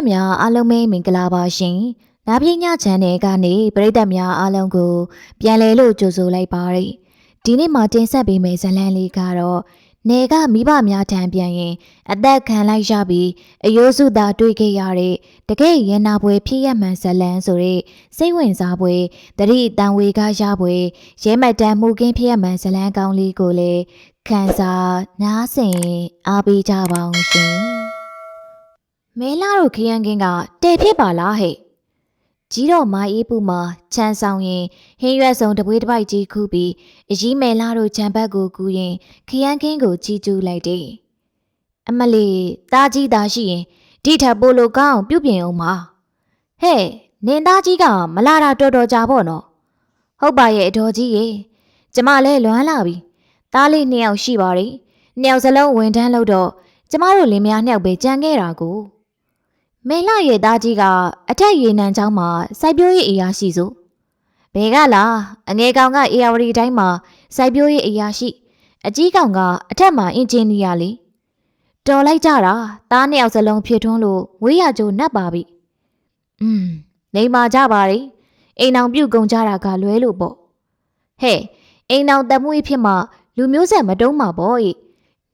သက်များအားလုံးပဲမင်္ဂလာပါရှင်။နားပြညချန်နယ်ကနေပရိသတ်များအားလုံးကို ပြန်လည်လို့ကြိုဆိုလိုက်ပါရစေ။ဒီနေ့မှာတင်ဆက်ပေးမယ့်ဇာတ်လမ်းလေးကတော့နေကမိဘများထံပြန်ရင် အသက်ခံလိုက်ရပြီးအယိုးစုသာတွေ့ခဲ့ရတဲ့တကယ်ရင်နာပွဲဖြစ်ရမှန်ဇာတ်လမ်းဆိုတဲ့စိတ်ဝင်စားပွဲတတိတန်ဝေကရပွဲရဲမတ်တန်မှုကင်းဖြစ်ရမှန်ဇာတ်လမ်းကောင်းလေးကိုလည်းခံစားနားဆင်အားပေးကြပါအောင်ရှင်။ မဲလာတို့ခရမ်းကင်းကတဲဖြစ်ပါလားဟဲ့ကြီးတော့မာအေးပူမှာခြံဆောင်ရင်ဟင်းရွက်စုံတပွေးတစ်ပိုက်ကြီးခူးပြီးအကြီးမဲလာတို့ခြံဘက်ကိုကူးရင်ခရမ်းကင်းကိုကြီးကျူးလိုက်တယ်အမလီတားကြီးသားရှိရင်ဒီထက်ပိုလို့ကောင်းအောင်ပြုတ်ပြင်အောင်ပါဟဲ့နင်သားကြီးကမလာတာတော်တော်ကြာပေါ့နော်ဟုတ်ပါရဲ့အတော်ကြီးရေကျမလည်းလွမ်းလာပြီသားလေးနှစ်ယောက်ရှိပါတယ်နှစ်ယောက်စလုံးဝန်ထမ်းလုပ်တော့ကျမတို့လင်မယားနှစ်ယောက်ပဲကြံခဲ့တာကို မေလှရဲ့သားကြီးကအထက်ရေနံချောင်းမှာစိုက်ပျိုးရေးအရာရှိစို့ဘယ်ကလားအငယ်ကောင်ကအေယာဝတီတိုင်းမှာစိုက်ပျိုးရေးအရာရှိ အကြီးကောင်ကအထက်မှာအင်ဂျင်နီယာလေတော်လိုက်ကြတာသားနှစ်ယောက်စလုံးဖြစ်ထွန်းလို့ဝေးရကြိုနှက်ပါပြီอืมလိမ္မာကြပါလေအိမ်အောင်ပြုတ်ကုန်ကြတာကလွဲလို့ပေါ့ဟဲ့အိမ်အောင်တမွေးဖြစ်မှလူမျိုးဆက်မတုံးမှာပေါ့ဤ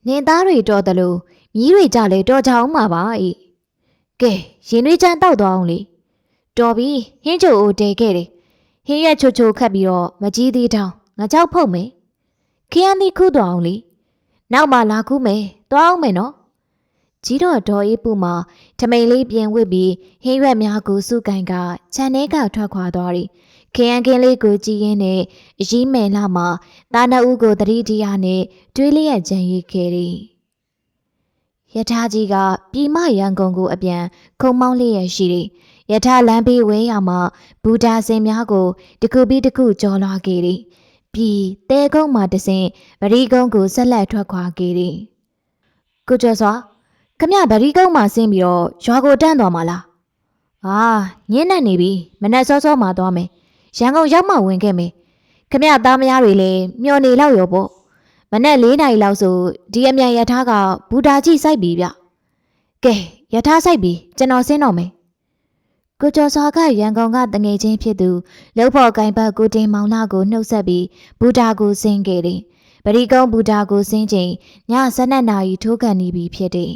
နင်သားတွေတော်တယ်လို့မြီးတွေကြလဲတော်ကြအောင်မှာပါဤ ကဲရင်သွေးချမ်းတောက်သွားအောင်လေတော်ပြီဟင်းချိုအိုတဲခဲ့တယ်ဟင်းရက်ချိုချိုခတ်ပြီးတော့မကြီးသေးတောင်ငါကြောက်ဖုတ်မယ်ခရမ်းသီးခုသွားအောင်လေနောက်မှလာခုမယ်သွားအောင်မယ်နော်ကြီးတော့ဒေါ်အေးပူမှာထမိန်လေးပြင်ဝစ်ပြီးဟင်းရွက်များကိုစုကင်ကခြံထဲကထွက်ခွာသွားတယ်ခရမ်းကင်းလေးကိုကြည်ရင်းနဲ့အကြီးမယ်လာမှာသားနှုတ်ကိုတတိတရားနဲ့တွေးလျက်ကြံရိတ်ခဲ့တယ် ယထာကြီးကပြည်မရန်ကုန်ကိုအပြန်ခုံမောင်းလျက်ရှိတယ်။ယထာလမ်းဘေးဝဲရမှာဘူတာစင်များကိုတစ်ခုပြီးတစ်ခုကြော်လွှားခဲ့တယ်။ပြီးတဲကုန်းမှာတဆင်ဗရီကုန်းကိုဆက်လက်ထွက်ခွာခဲ့တယ်။ကိုကျော်စွာခမဗရီကုန်းမှာဆင်းပြီးတော့ရွာကိုတန်းသွားမှာလား။အာညင်းနေနေပြီမနေ့စောစောမှသွားမယ်။ရန်ကုန်ရောက်မှဝင်ခဲ့မယ်။ခမသားမယားတွေလည်းမျောနေလောက်ရောပေါ့။ မနဲ့၄နာရီလောက်ဆိုဒီအမြန်ရထားကဘူတာကြီးစိုက်ပြီဗျကဲရထားစိုက်ပြီကျွန်တော်ဆင်းတော့မယ်ကိုကျော်စွာကရန်ကုန်ကတငယ်ချင်းဖြစ်သူလှုပ်ဖို့ကင်ဘတ်ကိုတင်မောင်လာကိုနှုတ်ဆက်ပြီးဘူတာကိုဆင်းခဲ့တယ်ပရိကုန်းဘူတာကိုဆင်းချိန်ည12နာရီထိုးကန်နေပြီဖြစ်တယ်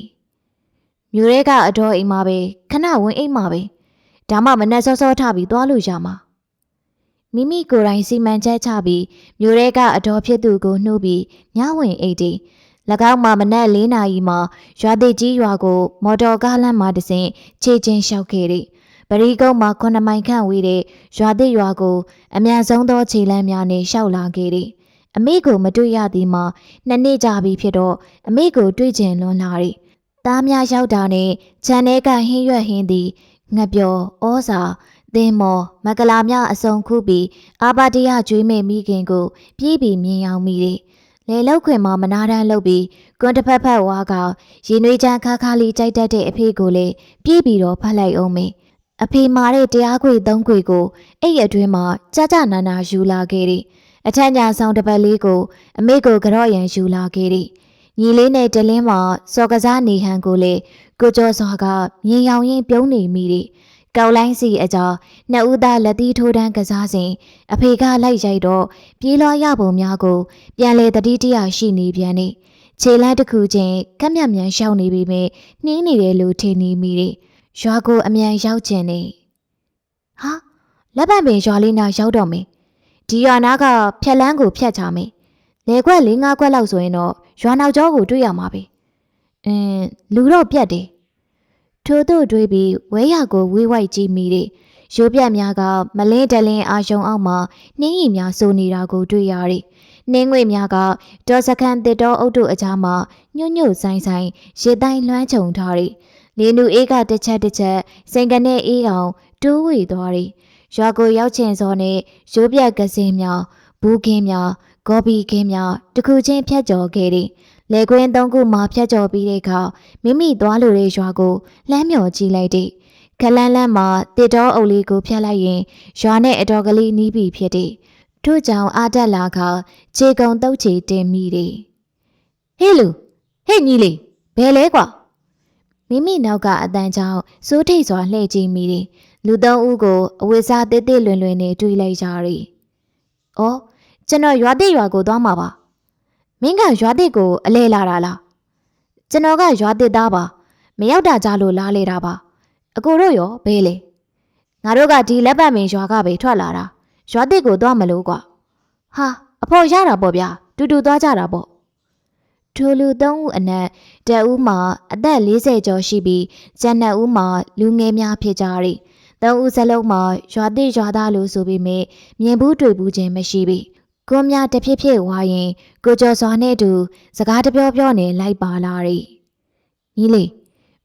မြို့ရဲကအတော်အိမ်မှာပဲခဏဝင်အိမ်မှာပဲဒါမှမနဲ့စောစောထပြီးသွားလို့ရမှာ မိမိကိုယ်တိုင်စီမံချက်ချပြီးမြို့ရဲကအတော်ဖြစ်သူကိုနှုတ်ပြီးညဝင်အိတ်တီ၎င်းမှာမနက်၄နာရီမှာရွာတိကြီးရွာကို မော်တော်ကားလမ်းမှာတဆင့်ခြေချင်းလျှောက်ခဲ့တယ်။ပရိကုန်းမှာ9မိုင်ခန့်ဝေးတဲ့ရွာတိရွာကိုအမြန်ဆုံးသောခြေလမ်းများနဲ့လျှောက်လာခဲ့တယ်။အမေကိုမတွေ့ရသည်မှာနှစ်နှစ်ကြာပြီဖြစ်တော့အမေကိုတွေ့ချင်လွန်လာတယ်။သားများရောက်တာနဲ့ခြံထဲကဟင်းရွက်ဟင်းသည်ငှက်ပျော်ဩစာ သင်းမော်မကလာများအစုံခုပြီးအာပါတရကျွေးမဲ့မိခင်ကို ပြေးပြီးမြင်အောင်မိတယ်။လေလောက်ခွင်မှာမနာတန်းလုပ်ပြီးကွန်တစ်ဖက်ဖက်ဝါကရင်နွေးချမ်းခါခါလေးကြိုက်တတ်တဲ့အဖေကိုလည်းပြေးပြီးတော့ဖတ်လိုက်အောင်မေ။အဖေမာတဲ့တရားခွေသုံးခွေကိုအဲ့ရအတွင်းမှာကြကြနာနာယူလာခဲ့တယ်။အထက်ညာဆောင်တစ်ပတ်လေးကိုအမေကိုကြော့ရန်ယူလာခဲ့တယ်။ညီလေးနဲ့တလင်းမှာစော်ကစားနေဟန်ကိုလေကိုကျော်စောကမြင်ရောင်ရင်ပြုံးနေမိတယ်။ ကောက်လိုင်းစီအကြောနှစ်ဦးသားလက်သီးထိုးတန်းကစားစဉ်အဖေကလိုက်ရိုက်တော့ပြေးလွှားရပုံများကို ပြန်လေတတိတရရှိနေပြန်နေခြေလမ်းတစ်ခုချင်းကက်မြတ်မြန်ရှောင်းနေပြီမဲ့နှင်းနေတယ်လို့ထင်နေမိတယ်။ရွာကိုအမြန်ရောက်ကျင်နေ။ဟာလက်ပံပင်ရွာလေးနာရောက်တော့မယ်။ဒီရွာနာကဖြက်လန်းကိုဖြတ်ချမယ်။လေခွက်၄၅ခွက်လောက်ဆိုရင်တော့ရွာနောက်ကျောကိုတွေ့ရမှာပဲ။အင်းလူတော့ပြတ်တယ်။ ထို့သို့တွေးပြီးဝဲရကိုဝေးဝိုက်ကြည့်မိတယ်။ရိုးပြက်များကမလင်းတလင်းအာယုံအောက်မှာနှင်းရီများစိုးနေတာကိုတွေ့ရတယ်။နှင်းငွေများကဒေါ်စခန်တစ်တော်အုပ်တို့အကြားမှာညွတ်ညွတ်ဆိုင်ဆိုင်ရေတိုင်းလွှမ်းခြုံထားတယ်။လင်းသူအေးကတစ်ချက်တစ်ချက်စိန်ကနေအေးအောင်တိုးဝေသွားတယ်။ရွာကိုရောက်ချင်စောနဲ့ရိုးပြက်ကစင်းများဘူးခင်းများဂော်ဘီခင်းများတခုချင်းဖြတ်ကျော်ခဲ့တယ်။ လေကွင်းသုံးခုမှဖြတ်ကျော်ပြီးတဲ့အခါမိမိသွားလိုတဲ့ရွာကိုလှမ်းမြော်ကြည့်လိုက်တယ်။ခလန်းလန်းမှာတစ်တော်အုပ်လေးကိုဖျက်လိုက်ရင်ရွာနဲ့အတော်ကလေးနီးပြီဖြစ်တယ်။ထို့ကြောင့်အာတက်လာခါခြေကုံတုတ်ချေတင်မိတယ်။ဟေးလူဟေ့ညီလေးဘယ်လဲကွာမမိမိနောက်ကအတန်ကြောင့်စိုးထိတ်စွာလှည့်ကြည့်မိတယ်လူသုံးဦးကိုအဝိစားတစ်တစ်လွင်လွင်နဲ့တွေ့လိုက်ကြတယ်။အော်ကျွန်တော်ရွာတစ်ရွာကိုသွားမှာပါ။ မင်းကရွာတစ်ကိုအလဲလာတာလား။ကျွန်တော်ကရွာတစ်သားပါ။မရောက်တာကြလို့လားလေတာပါ။အကိုတို့ရောဘဲလေ။ငါတို့ကဒီလက်ပတ်မင်းရွာကပဲထွက်လာတာ။ရွာတစ်ကိုသွားမလို့ကွာ။ဟာအဖော်ရတာပေါ့ဗျာ။တူတူသွားကြတာပေါ့။ထိုလူသုံးဦးအနက်တဦးမှာအသက်40ကျော်ရှိပြီးကျန်တဲ့ဦးမှာလူငယ်များဖြစ်ကြ၏။သုံးဦးစလုံးမှာရွာတိရွာသားလို့ဆိုပေမဲ့မြင်ဘူးတွေ့ဘူးခြင်းမရှိပြီ။ ကိုမြတဖြစ်ဖြစ်ဝါရင်ကိုကျော်စွာနဲ့တူစကားတပြောပြောနဲ့လိုက်ပါလာ၏။ညီလေး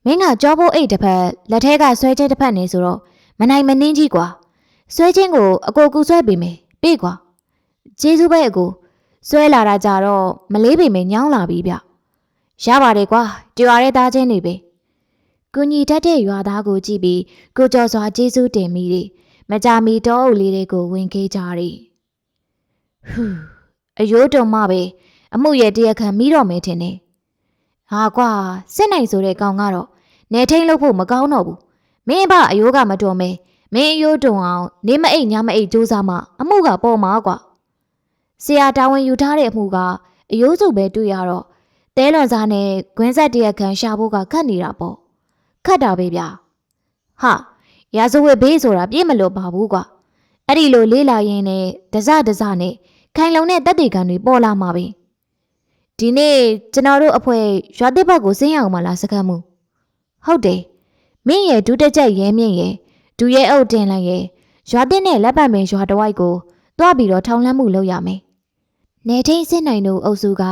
မင်းကကြောဖို့အိတ်တစ်ဖက်လက်ထဲကဆွဲချက်တစ်ဖက်နေဆိုတော့မနိုင်မနှင်းကြီးကွာ။ဆွဲချင်းကိုအကိုကူဆွဲပေးမယ်။ပေးကွာ။ကျေးဇူးပဲအကိုဆွဲလာတာကြတော့မလေးပေမဲ့ညောင်းလာပြီဗျ။ရပါတယ်ကွာကြွားရဲသားချင်းတွေပဲ။ကုညီတတ်တဲ့ရွာသားကိုကြည့်ပြီးကိုကျော်စွာကျေးဇူးတင်မိတယ်။မကြမီတောအုပ်လေးတွေကိုဝင်ခေးကြတယ်။ ဟူးအယိုးတုံမပဲအမှုရဲ့တရားခံမိတော့မယ်ထင်တယ်။ဟာကွာစစ်နိုင်ဆိုတဲ့ကောင်ကတော့နေထိန်လို့ဖို့မကောင်းတော့ဘူး။မင်းအဘအယိုးကမတော်မဲမင်းအယိုးတုံအောင်နေမအိတ်ညမအိတ်စူးစားမှအမှုကပေါ်မှာကွာ။ဆရာတာဝန်ယူထားတဲ့အမှုကအယိုးစုပဲတွေ့ရတော့တဲလွန်စားနဲ့ဂွင်းဆက်တရက်ခံရှာဖို့ကခတ်နေတာပေါ့ခတ်တာပဲဗျာဟာရာဇဝတ်ဘေးဆိုတာပြည့်မလို့ပါဘူးကွာအဲ့ဒီလိုလေးလာရင်းနဲ့ဒဇဒဇနဲ့ ခိုင်လုံတဲ့တက်တေကန်တွေပေါ်လာမှာပဲဒီနေ့ကျွန်တော်တို့အဖွဲရွာတစ်ဘက်ကိုဆင်းရအောင်မလားစကတ်မှုဟုတ်တယ်မင်းရဲ့ဒုတက်ချက်ရဲမြင့်ရဲ့ဒူရဲအုပ်တင်လိုက်ရဲ့ရွာတစ်နဲ့လက်ပတ်မင်းရွာတဝိုက်ကိုတွားပြီးတော့ထောင်လန့်မှုလုပ်ရမယ် နေထိန်စစ်နိုင်တို့အုပ်စုက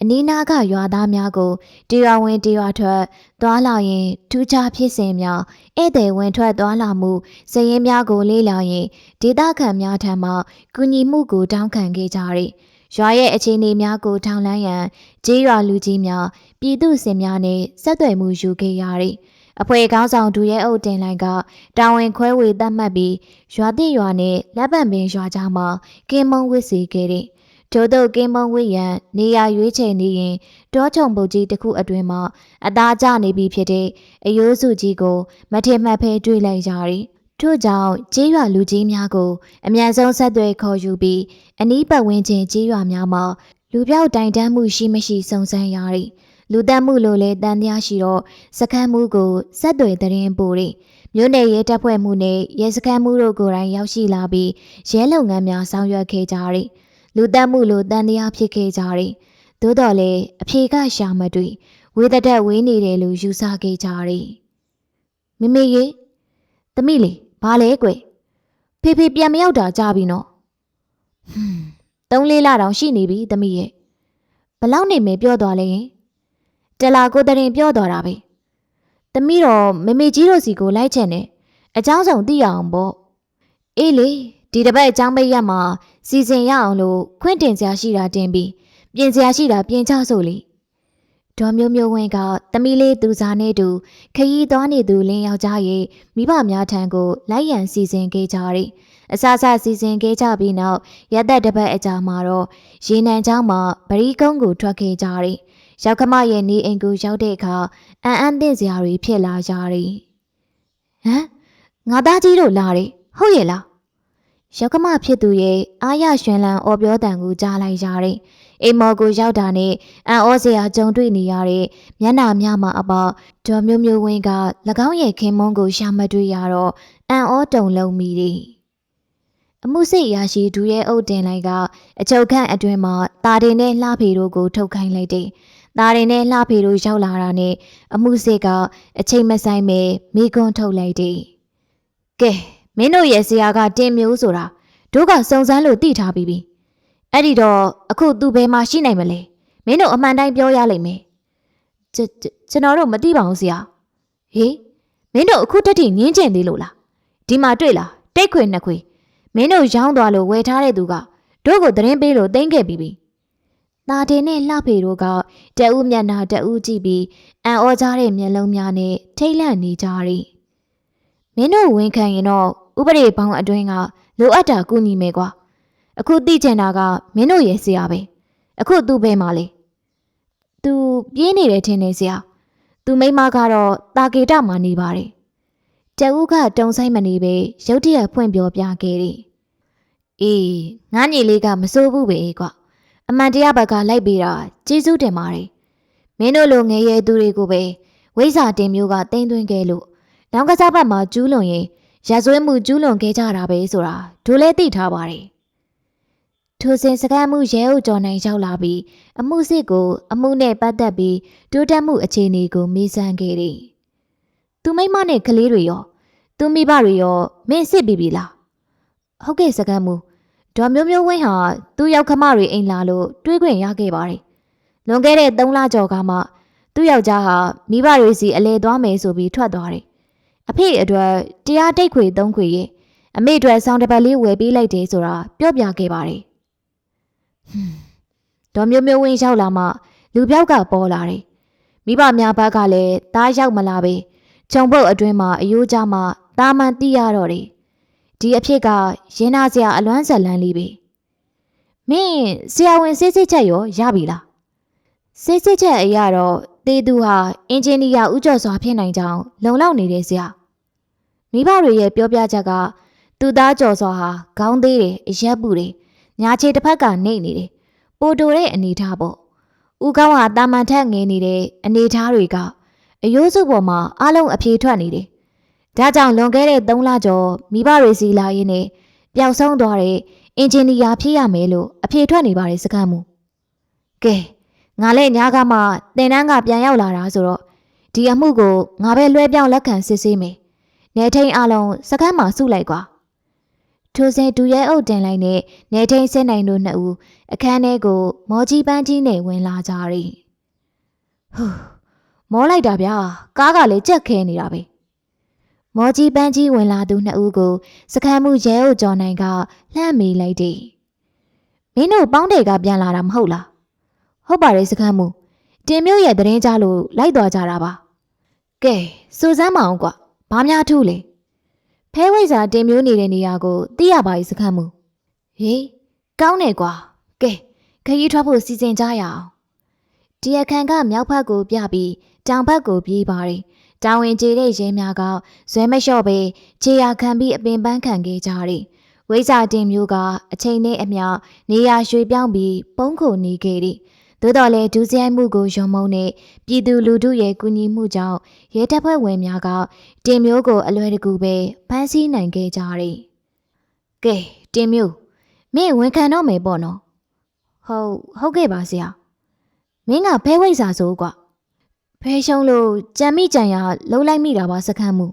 အနီးနားကရွာသားများကိုတရွာဝင်တရွာထွက်သွားလာရင်ထူးခြားဖြစ်စဉ်များဧည့်သည်ဝင်ထွက်သွားလာမှုစည်ရင်များကိုလေးလာရင်ဒေသခံများထံမှကူညီမှုကိုတောင်းခံခဲ့ကြ၏ရွာရဲ့အခြေအနေများကိုထောင်လန်းရန်ကြေးရွာလူကြီးများပြည်သူစင်များနှင့်ဆက်သွယ်မှုယူခဲ့ရ၏အဖွဲကောင်းဆောင်ဒူရဲအုပ်တင်လိုင်ကတာဝန်ခွဲဝေသတ်မှတ်ပြီးရွာတိရွာနှင့်လက်ပံပင်ရွာကြားမှာကင်းမုံဝစ်စီခဲ့သ ည်ထို့သောကင်းမုံဝိရန်နေရာရွေးချယ်နေရင်တောချုံပုတ်ကြီးတစ်ခုအတွင်မှအသားကျနေပြီဖြစ်တဲ့အယိုးစုကြီးကို မထင်မှတ်ဖဲတွေ့လိုက်ကြသည်ထို့ကြောင့်ကြေးရွာလူကြီးများကိုအမြန်ဆုံးဆက်သွယ်ခေါ်ယူပြီးအနီးပတ်ဝန်းကျင်ကြေးရွာများမှာလူပြောက်တိုင်တန်းမှုရှိမရှိစုံစမ်းရသည်လူတက်မှုလိုလဲတန်တရားရှိတော့စခန်းမှုကိုဆက်သွယ်တရင်ပို့သည်မြို့နယ်ရဲတပ်ဖွဲ့မှုနဲ့ရဲစခန်းမှုတို့ကိုယ်တိုင်ရောက်ရှိလာပြီးရဲလုပ်ငန်းများဆောင်ရွက်ခဲ့ကြသည် လူတက်မှုလိုတန်တရားဖြစ်ခဲ့ကြတယ်။သို့တော်လည်းအဖြေကရှာမတွေ့ဝေဒတက်ဝေးနေတယ်လို့ယူဆခဲ့ကြတယ်။မမေရေသမီးလေးဘာလဲကွဖေဖေပြန်မရောက်တာကြပြီနော်။ဟွန်းသုံးလေးလတောင်ရှိနေပြီသမီးရဲ့ဘလောက်နေမေပြောသွားလဲရင်တလာကိုတရင်ပြောသွားတာပဲ။သမီးတော့မမေကြီးတို့စီကိုလိုက်ချင်တယ်။အเจ้าဆောင်သိရအောင်ပေါ့။အေးလေ ဒီတစ်ပတ်အကြောင်းပိတ်ရမှာစီစဉ်ရအောင်လို့ခွင့်တင်စရာရှိတာတင်ပြီးပြင်စရာရှိတာပြင်ချဆိုလေဒေါ်မျိုးမျိုးဝင်းကသမီးလေးသူစားနေတူခရီးသွားနေသူလင်းယောက်ျားရဲ့မိဘများထံကိုလိုက်ရန်စီစဉ်ခဲ့ကြတယ်အစစစီစဉ်ခဲ့ကြပြီးနောက်ရက်သက်တစ်ပတ်အကြာမှာတော့ရေနံချောင်းမှာဗရီကုန်းကိုထွက်ခဲ့ကြတယ်ရောက်ခမရဲ့နေအိမ်ကိုရောက်တဲ့အခါအန်အန်တင်စရာတွေဖြစ်လာကြတယ်ဟမ်ငါသားကြီးတို့လာတယ်ဟုတ်ရဲ့လား ရောက်ကမဖြစ်သူရဲ့အားရရွှင်လန်းအော်ပြောတန်ကိုကြားလိုက်ရတဲ့အိမ်မော်ကိုရောက်တာနဲ့အန်ဩစရာကြုံတွေ့နေရတဲ့မျက်နှာများမှာအပေါဒေါ်မျိုးမျိုးဝင်းက၎င်းရဲ့ခင်မုန်းကိုရှာမတွေ့ရတော့အန်ဩတုံလုံးမိတယ်အမှုစိတ်ရရှိဒူရဲ့အုပ်တင်လိုက်ကအချုပ်ခန့်အတွင်မှာတာတင်နဲ့လှဖေတို့ကိုထုတ်ခိုင်းလိုက်တယ်။တာတင်နဲ့လှဖေတို့ရောက်လာတာနဲ့အမှုစိတ်ကအချိန်မဆိုင်ပဲမိကွန်းထုတ်လိုက်တယ်။ကဲ မင်းတို့ရဲ့ဆရာကတင်မျိုးဆိုတာတို့ကစုံစမ်းလို့သိထားပြီးပြီအဲ့ဒီတော့အခုသူဘယ်မှာရှိနိုင်မလဲမင်းတို့အမှန်တိုင်းပြောရလိမ့်မယ်ကျွန်တော်တို့မသိပါဘူးဆရာဟေးမင်းတို့အခုတက်ထိငင်းကျင်သေးလို့လားဒီမှာတွေ့လားတိတ်ခွေနှစ်ခွေမင်းတို့ရောင်းသွားလို့ဝယ်ထားတဲ့သူကတို့ကိုသတင်းပေးလို့တင်းခဲ့ပြီးပြီနာတင်နဲ့လှဖေတို့ကတအူးမျက်နှာတအူးကြည့်ပြီးအံ့ဩကြတဲ့မျက်လုံးများနဲ့ထိတ်လန့်နေကြတယ်မင်းတို့ဝန်ခံရင်တော့ ဥပဒေပေါင်းအတွင်းကလိုအပ်တာကူညီမယ်ကွာအခုသိချင်တာကမင်းတို့ရဲ့ဆရာပဲအခုသူ့ဘဲမှာလေသူပြေးနေတယ်ထင်နေဆရာသူမိန်းမကတော့တာကေတမှာနေပါတယ်။ကျဦးကတုံဆိုင်မနေပဲရုတ်တရက်ဖွင့်ပြောပြခဲ့တယ်။အေးငါညီလေးကမစိုးဘူးပဲကွာ။အမှန်တရားဘက်ကလိုက်ပေးတာကျေးဇူးတင်ပါတယ်။မင်းတို့လိုငယ်ရဲသူတွေကိုပဲဝိဇာတင်မျိုးကတင်သွင်းခဲ့လို့နောင်ကစားဘက်မှာကျူးလွန်ရင် ရဆွဲမှုကျူးလွန်ခဲ့ကြတာပဲဆိုတာဒိုလည်းသိထားပါတယ်။ထိုစဉ်စကားမှုရဲအုပ်ကျော်နိုင်ရောက်လာပြီးအမှုစစ်ကို အမှုနဲ့ပတ်သက်ပြီးတိုးတက်မှုအခြေအနေကိုမေးစမ်းခဲ့တယ်။သူမိမနဲ့ကလေးတွေရောသူမိဘတွေရောမင်းစစ်ပြီးပြီလား။ဟုတ်ကဲ့စကားမှုဒေါ်မျိုးမျိုးဝင်းဟာသူ့ရောက်ခမတွေအိမ်လာလို့တွေးခွင့်ရခဲ့ပါတယ်။လွန်ခဲ့တဲ့3လကျော်ကမှသူ့ယောက်ျားဟာမိဘတွေစီအလဲသွားမယ်ဆိုပြီးထွက်သွားတယ်။ အဖေအတွက်တရားတိတ်ခွေသုံးခွေရဲ့အမေအတွက်ဆောင်းတစ်ပတ်လေးဝယ်ပေးလိုက်တယ်ဆိုတာပြောပြခဲ့ပါတယ်။ဟွန်းဒေါ်မျိုးမျိုးဝင်းရောက်လာမှလူပြောက်ကပေါ်လာတယ်။မိဘများဘက်ကလည်းတားရောက်မလာပဲခြုံပုတ်အတွင်းမှာအယိုးကြမှာတာမန်တိရတော့တယ်။ဒီအဖြစ်ကရင်နာစရာအလွမ်းဇလန်းလေးပဲ။မင်းဆရာဝန်စစ်စစ်ချက်ရောရပြီလား။စစ်စစ်ချက်အရာတော့တေသူဟာအင်ဂျင်နီယာဦးကျော်စွာဖြစ်နိုင်ကြောင်းလုံလောက်နေတဲ့ဆရာ။ မိဘတွေရဲ့ပြောပြချက်ကသူသားကျော်စွာဟာခေါင်းသေးတယ်အရက်ပူတယ်ညာခြေတစ်ဖက်ကနေနေတယ်ပိုတိုတဲ့အနေထားပေါ့ဦးကောင်းဟာတာမန်ထက်ငယ်နေတဲ့အနေထားတွေကအယိုးစုပေါ်မှာအလုံးအပြေထွက်နေတယ်ဒါကြောင့်လွန်ခဲ့တဲ့3လကျော်မိဘတွေစီလာရင်းနဲ့ပျောက်ဆုံးသွားတဲ့အင်ဂျင်နီယာဖြစ်ရမယ်လို့အပြေထွက်နေပါတယ်စကမ်းမူကဲငါလည်းညကမှတင်တန်းကပြန်ရောက်လာတာဆိုတော့ဒီအမှုကိုငါပဲလွှဲပြောင်းလက်ခံစစ်ဆေးမယ် နေထိန်အလုံးစကမ်းမှာစုလိုက်ကွာထိုစဉ်ဒူရဲအုပ်တင်လိုက်နဲ့နေထိန်စဲနိုင်တို့နှစ်ဦးအခန်းထဲကို မော်ကြီးပန်းကြီးနဲ့ဝင်လာကြရီဟူးမောလိုက်တာဗျာကားကလည်းကြက်ခဲနေတာပဲမော်ကြီးပန်းကြီးဝင်လာသူနှစ်ဦးကိုစခန်းမှုရဲအုပ်ကျော်နိုင်ကလှမ်းမေးလိုက်တယ်မင်းတို့ပေါင်းတွေကပြန်လာတာမဟုတ်လားဟုတ်ပါတယ်စခန်းမှုတင်မျိုးရဲ့တရင်ကြလို့လိုက်သွားကြတာပါကဲစူစမ်းမအောင်ကွာ ဘာများထူးလဲဖဲဝိဇ္ဇာတင်မျိုးနေတဲ့နေရာကိုသိရပါ යි စခန်းမှုဟေးကောင်းတယ်ကွာကဲခရီးထွက်ဖို့စီစဉ်ကြရအောင်ဒီအခန်းကမြောက်ဘက်ကိုပြပြီးတောင်ဘက်ကိုပြေးပါတယ်တောင်ဝင်ကျေတဲ့ရဲများကဇွဲမလျှော့ပဲခြေရာခံပြီးအပင်ပန်းခံခဲ့ကြတယ်ဝိဇာတင်မျိုးကအချိန်နဲ့အမျှနေရာရွှေ့ပြောင်းပြီးပုံးခုနေခဲ့သည် သို့တော်လည်းဒုစရိုက်မှုကိုယုံမုံနဲ့ပြည်သူလူထုရဲ့ကူညီမှုကြောင့်ရဲတပ်ဖွဲ့ဝင်များကတင်မျိုးကိုအလွယ်တကူပဲဖမ်းဆီးနိုင်ခဲ့ကြတယ်။ကဲတင်မျိုးမင်းဝန်ခံတော့မယ်ပေါ့နော်။ဟုတ်ဟုတ်ကဲ့ပါဆရာ။မင်းကဖဲဝိဇ္ဇာဆိုကွာ။ဖဲရှုံးလို့ကြံမိကြံရလှုပ်လိုက်မိတာပါစကမ်းမှု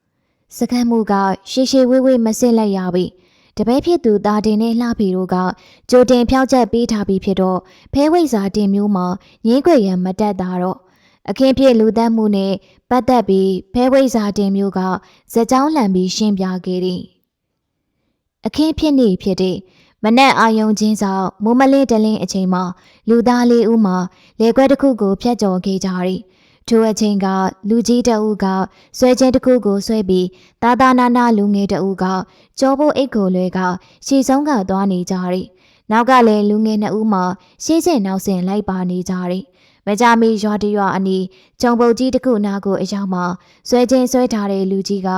။စကမ်းမှုကရှေရှေဝေးဝေးမစစ်လိုက်ရပြီ။ တပည့်ဖြစ်သူတာတင်နဲ့လှဖီတို့ကကြိုတင်ဖြောက်ချက်ပေးထားပြီးဖြစ်တော့ဖဲဝိဇာတင်မျိုးမှာငင်းခွေရန်မတက်တာတော့အခင်းဖြစ်လူသတ်မှုနဲ့ပတ်သက်ပြီးဖဲဝိဇာတင်မျိုးကဇက်ကြောင်းလှန်ပြီးရှင်းပြခဲ့သည်အခင်းဖြစ်နေဖြစ်တဲ့မနက်အာယုံချင်းဆောင်မိုးမလင်းတလင်းအချိန်မှာလူသားလေးဦးမှာလေခွဲတစ်ခုကိုဖျက်ကျော်ခဲ့ကြသည် ထိုအချိန်ကလူကြီးတအုပ်ကဆွဲချင်းတစ်ခုကိုဆွဲပြီးတာတာနာနာလူငယ်တအုပ်ကကြောဖို့အိတ်ကိုလွဲကရှီဆုံးကသွားနေကြတယ်။နောက်ကလည်းလူငယ်နှစ်ဦးမှရှေ့ချင်းနောက်ဆင်လိုက်ပါနေကြတယ်။မကြမီရွာတရွာအနီးကျုံပုတ်ကြီးတစ်ခုနာကိုအရောက်မှာဆွဲချင်းဆွဲထားတဲ့လူကြီးက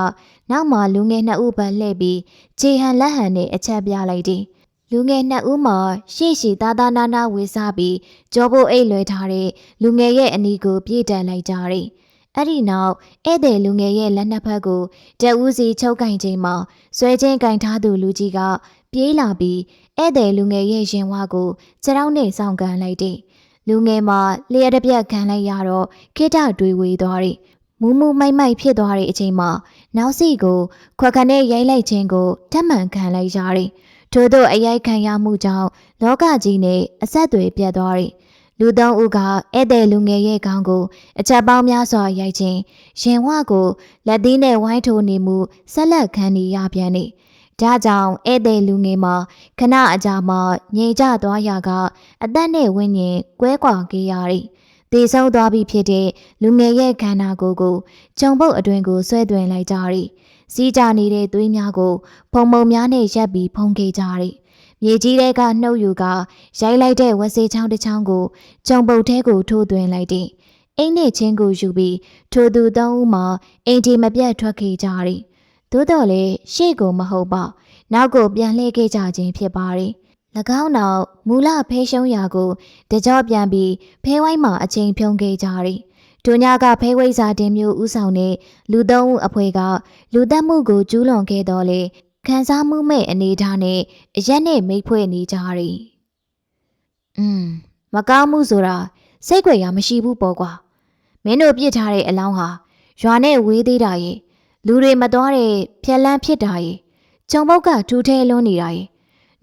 နောက်မှလူငယ်နှစ်ဦးပန်လှည့်ပြီးခြေဟန်လက်ဟန်နဲ့အချက်ပြလိုက်တယ်။ လူငယ်နှစ်ဦးမှာရှေ့ရှိသားသားနာနာဝေစားပြီးကြောဖို့အိတ်လွယ်ထားတဲ့လူငယ်ရဲ့အနီကိုပြေးတန်လိုက်ကြတယ်။အဲ့ဒီနောက်ဧည့်သည်လူငယ်ရဲ့လက်နှစ်ဖက်ကိုတဦးစီချုပ်ကင်ချိန်မှာဆွဲချင်းကင်ထားသူလူကြီးကပြေးလာပြီးဧည့်သည်လူငယ်ရဲ့ရင်ဝါကိုခြေထောက်နဲ့စောင့်ကန်လိုက်တယ်။လူငယ်မှာလျှက်တစ်ပြက်ခံလိုက်ရတော့ခိတတွေးဝေးသွားတယ်။မူးမူးမိုက်မိုက်ဖြစ်သွားတဲ့အချိန်မှာနောက်စီကိုခွက်ခနဲ့ရိုက်လိုက်ခြင်းကိုတတ်မှန်ခံလိုက်ရတယ်။ ထို့သောအရိုက်ခံရမှုကြောင့်လောကကြီးနဲ့အဆက်အသွယ်ပြတ်သွား၏လူသုံးဦးကဧည့်သည်လူငယ်ရဲ့ခေါင်းကိုအချက်ပေါင်းများစွာရိုက်ခြင်းရင်ဝကိုလက်သီးနဲ့ဝိုင်းထိုးနေမှုဆက်လက်ခံနေရပြန်နေဒါကြောင့်ဧည့်သည်လူငယ်မှာခဏအကြာမှငြိမ်ကျသွားရာကအသက်နဲ့ဝိညာဉ်ကွဲကွာခဲ့ရ၏တည်ဆုံသွားပြီဖြစ်တဲ့လူငယ်ရဲ့ခန္ဓာကိုယ်ကိုဂျုံပုတ်အတွင်ကိုဆွဲသွင်းလိုက်ကြ၏ စီးကြနေတဲ့သွေးများကို ဖုံဖုံများနဲ့ရက်ပြီးဖုံးခဲ့ကြတယ်။မြေကြီးတဲကနှုတ်ယူကရိုက်လိုက်တဲ့ဝက်စေးချောင်းတစ်ချောင်းကိုကြုံပုတ်ထဲကိုထိုးသွင်းလိုက်တယ်။အိမ်နဲ့ချင်းကိုယူပြီးထိုသူသုံးဦးမှာအိမ်ဒီမပြတ်ထွက်ခဲ့ကြသည်သို့တော်လည်းရှေ့ကိုမဟုတ်ပါနောက်ကိုပြန်လှည့်ခဲ့ကြခြင်းဖြစ်ပါသည်၎င်းနောက်မူလဖဲရှုံးရာကိုတကြော့ပြန်ပြီးဖဲဝိုင်းမှာအချိန်ဖြုံးခဲ့ကြသည် ဒုညကဖဲဝိဇာတင်မျိုးဥဆောင်တဲ့လူသုံးဦးအဖွဲ့ကလူသက်မှုကိုကျူးလွန်ခဲ့တော်လေခံစားမှုမဲ့အနေထားနဲ့အရက်နဲ့မိတ်ဖွဲ့နေကြသည်อืมမကောင်းမှုဆိုတာစိတ်ကြွယ်ရမရှိဘူးပေါ့ကွာမင်းတို့ပြစ်ထားတဲ့အလောင်းဟာရွာနဲ့ဝေးသေးတာရဲ့လူတွေမသွားတဲ့ဖြက်လန်းဖြစ်တာရဲ့ဂျုံဘုတ်ကထူထဲလွန်းနေတာရဲ့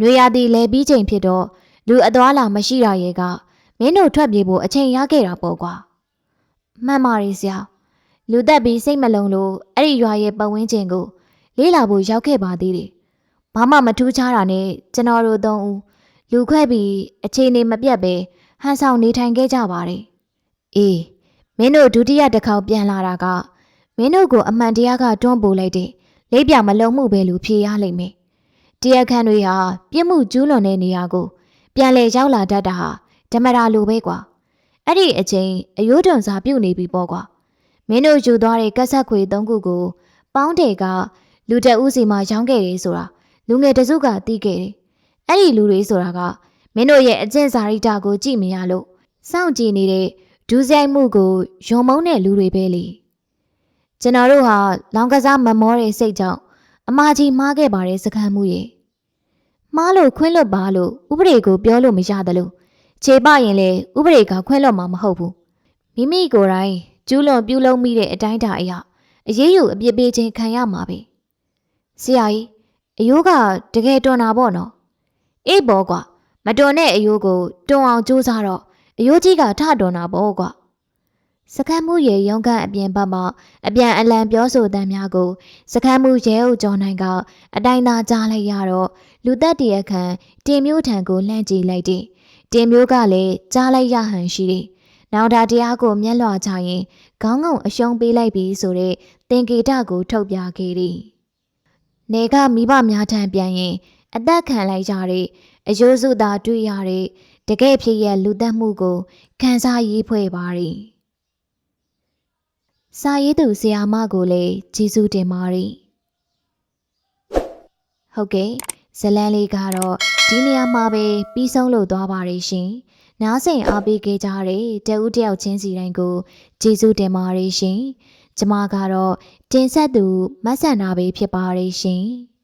နွေရာသီလဲပြီးချိန်ဖြစ်တော့လူအသွားလာမရှိတာရဲ့ကမင်းတို့ထွက်ပြေးဖို့အချိန်ရခဲ့တာပေါ့ကွာ မှန်ပါရဲ့ဆရာလူသက်ပြီးစိတ်မလုံလို့အဲ့ဒီရွာရဲ့ပတ်ဝန်းကျင်ကို လေးလာဖို့ရောက်ခဲ့ပါသေးတယ်ဘာမှမထူးခြားတာနဲ့ကျွန်တော်တို့သုံးဦးလူခွဲပြီးအခြေအနေမပြတ်ပဲဟန်ဆောင်နေထိုင်ခဲ့ကြပါတယ်အေးမင်းတို့ဒုတိယတစ်ခေါက်ပြန်လာတာကမင်းတို့ကိုအမှန်တရားကတွန်းပို့လိုက်တဲ့လိပ်ပြမလုံမှုပဲလို့ဖြေရလိမ့်မယ်တရားခံတွေဟာပြစ်မှုကျူးလွန်တဲ့နေရာကို ပြန်လေရောက်လာတတ်တာဟာဓမ္မရာလိုပဲကွာ အဲ့ဒီအချိန်အယိုးတွန်စာပြုတ်နေပြီပေါ့ကွာမင်းတို့ယူသွားတဲ့ကက်ဆက်ခွေသုံးခုကိုပေါင်းတယ်ကလူတအုပ်စီမှာရောင်းခဲ့တယ်ဆိုတာလူငယ်တစုကသိခဲ့တယ်အဲ့ဒီလူတွေဆိုတာကမင်းတို့ရဲ့အကျင့်စာရိတ္တကိုကြည့်မရလို့စောင့်ကြည့်နေတဲ့ဒူးဆိုင်မှုကိုယုံမုန်းတဲ့လူတွေပဲလေကျွန်တော်တို့ဟာလောင်ကစားမမောတဲ့စိတ်ကြောင့်အမကြီးမှားခဲ့ပါတယ်စကမ်းမှုရဲ့မှားလို့ခွင့်လွတ်ပါလို့ဥပဒေကိုပြောလို့မရတယ်လို့ ခြေပရင်လေဥပဒေကခွင့်လွတ်မှာမဟုတ်ဘူးမိမိကိုယ်တိုင်ကျူးလွန်ပြုလုပ်မိတဲ့အတိုင်းအတာအရာအရေးယူအပြစ်ပေးခြင်းခံရမှာပဲဆရာကြီးအယိုးကတကယ်တွန်တာပေါ့နော်အေးပေါ့ကွာမတွန်တဲ့အယိုးကိုတွန်အောင်ကြိုးစားတော့အယိုးကြီးကထတွန်တာပေါ့ကွာစကမ်းမှုရေရုံးခန့်အပြင်ဘက်မှအပြန်အလှန်ပြောဆိုတမ်းများကိုစကမ်းမှုရဲအုပ်ကျော်နိုင်ကအတိုင်းသာကြားလိုက်ရတော့လူသက်တရခန့်တင်မျိုးထံကိုလှမ်းကြည့်လိုက်တယ်။ တင်မျိုးကလည်းကြားလိုက်ရဟန်ရှိတယ်။နောက်တာတရားကိုမျက်လွှာချရင်ခေါင်းငုံအရှုံးပေးလိုက်ပြီဆိုတဲ့သင်္ကေတကိုထုတ်ပြခဲ့တယ်။နေကမိဘများထံပြန်ရင်အသက်ခံလိုက်ရတဲ့အယိုးစုသာတွေ့ရတဲ့တကယ်ဖြစ်ရဲ့လူသက်မှုကိုခံစားရေးဖွဲ့ပါရီ။စာရေးသူဆရာမကိုလည်းကျေးဇူးတင်ပါတယ်။ဟုတ်ကဲ့ဇလန်းလေးကတော့ ဒီနေရာမှာပဲပြီးဆုံးလို့သွားပါရရှင်။နားဆင်အားပေးခဲ့ကြတဲ့တဦးတယောက်ချင်းစီတိုင်းကိုကျေးဇူးတင်ပါရရှင်။ကျမကတော့တင်ဆက်သူမဆန်နာပဲဖြစ်ပါရရှင်။